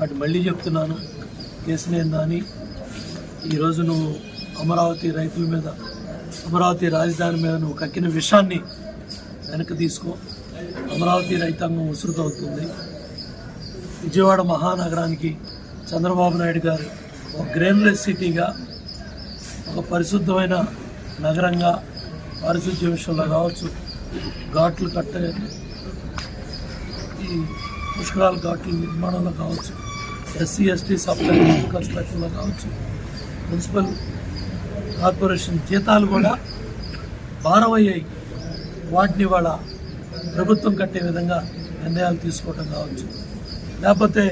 వాటి మళ్ళీ చెప్తున్నాను కేసునేందా దాని ఈరోజు నువ్వు అమరావతి రైతుల మీద అమరావతి రాజధాని మీద నువ్వు కక్కిన విషాన్ని వెనక్కి తీసుకో. అమరావతి రైతాంగం ఉసురుతవుతుంది విజయవాడ మహానగరానికి చంద్రబాబు నాయుడు గారు ఒక గ్రేన్లెస్ సిటీగా ఒక పరిశుద్ధమైన నగరంగా పారిశుద్ధ్య విషయంలో కావచ్చు ఘాట్లు కట్ట ఈ పుష్కరాల ఘాట్ల నిర్మాణంలో కావచ్చు ఎస్సీ ఎస్టీ సాఫ్ట్వేర్ కన్స్ట్రక్షన్లో కావచ్చు మున్సిపల్ కార్పొరేషన్ జీతాలు కూడా భారమయ్యాయి వాటిని వాళ్ళ ప్రభుత్వం కట్టే విధంగా నిర్ణయాలు తీసుకోవటం కావచ్చు. లేకపోతే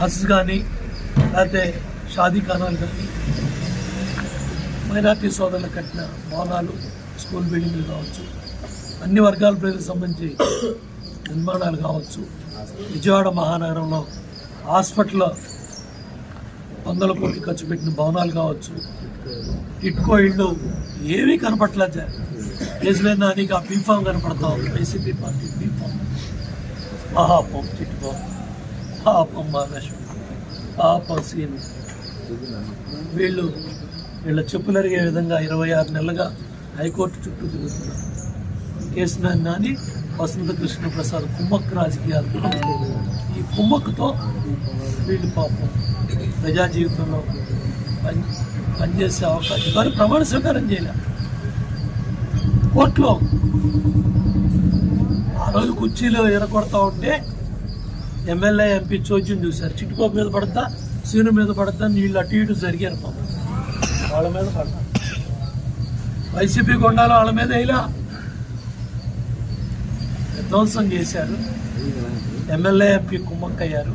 హస్ కానీ లేకపోతే షాదీ ఖానాలు కానీ మైనార్టీ సోదరులు కట్టిన భవనాలు స్కూల్ బిల్డింగ్లు కావచ్చు అన్ని వర్గాల ప్రజలకు సంబంధించి నిర్మాణాలు కావచ్చు. విజయవాడ మహానగరంలో హాస్పిటల్ వందల కోట్లు ఖర్చు పెట్టిన భవనాలు కావచ్చు. ఇట్కో ఇళ్ళు ఏమీ కనపట్లేదు కేసులే దానికి ఆ బీఫామ్ కనపడతాం వైసీపీ పార్టీ బీఫామ్. పాపం చిట్టుకో పాపం మహాలక్ష్మి పాపం సీన్ వీళ్ళు వీళ్ళ చెప్పులు అరిగే విధంగా ఇరవై ఆరు నెలలుగా హైకోర్టు చుట్టూ తిరుగుతున్నారు. కేసు నాని వసంత కృష్ణ ప్రసాద్ కుమ్మక్క రాజకీయాలు. ఈ కుమ్మక్కుతో వీళ్ళు పాపం ప్రజా జీవితంలో పని పనిచేసే అవకాశం. వారు ప్రమాణ స్వీకారం చేయలే. కోర్టులో ఆ రోజు కుర్చీలో ఎరగొడతా ఉంటే ఎమ్మెల్యే ఎంపీ చోద్యం చూశారు. చిట్టుకోపు మీద పడతా సీను మీద పడతా నీళ్ళు అటు ఇటు జరిగారు పాపం. వాళ్ళ మీద పడతా వైసీపీ కొండాలు వాళ్ళ మీద ఇలా విధ్వంసం చేశారు. ఎమ్మెల్యే ఎంపీ కుమ్మక్కయ్యారు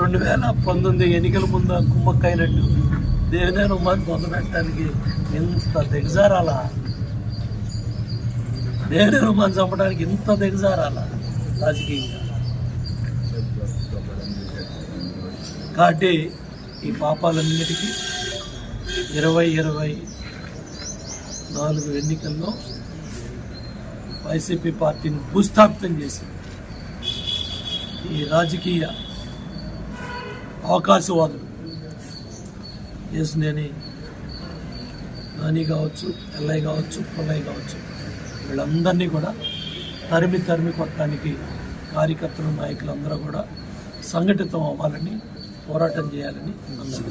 రెండు వేల పంతొమ్మిది ఎన్నికల ముందు కుమ్మక్కైనట్టు దేవినేని ఉమాన్ని పొందబెట్టడానికి ఎంత దిగజారాలా? దేవినేని ఉమాన్ని చంపడానికి ఇంత దిగజారాలా రాజకీయంగా? కాబట్టి ఈ పాపాలన్నిటికీ ఇరవై ఇరవై నాలుగు ఎన్నికల్లో వైసీపీ పార్టీని భూస్థాపితం చేసి ఈ రాజకీయ అవకాశవాదులు చేసినేని నాని కావచ్చు ఎల్ఐ కావచ్చు పుల్లయ్య కావచ్చు వీళ్ళందరినీ కూడా తరిమి తరిమి కొట్టడానికి కార్యకర్తలు నాయకులందరూ కూడా సంఘటితం అవ్వాలని పోరాటం చేయాలని అందరూ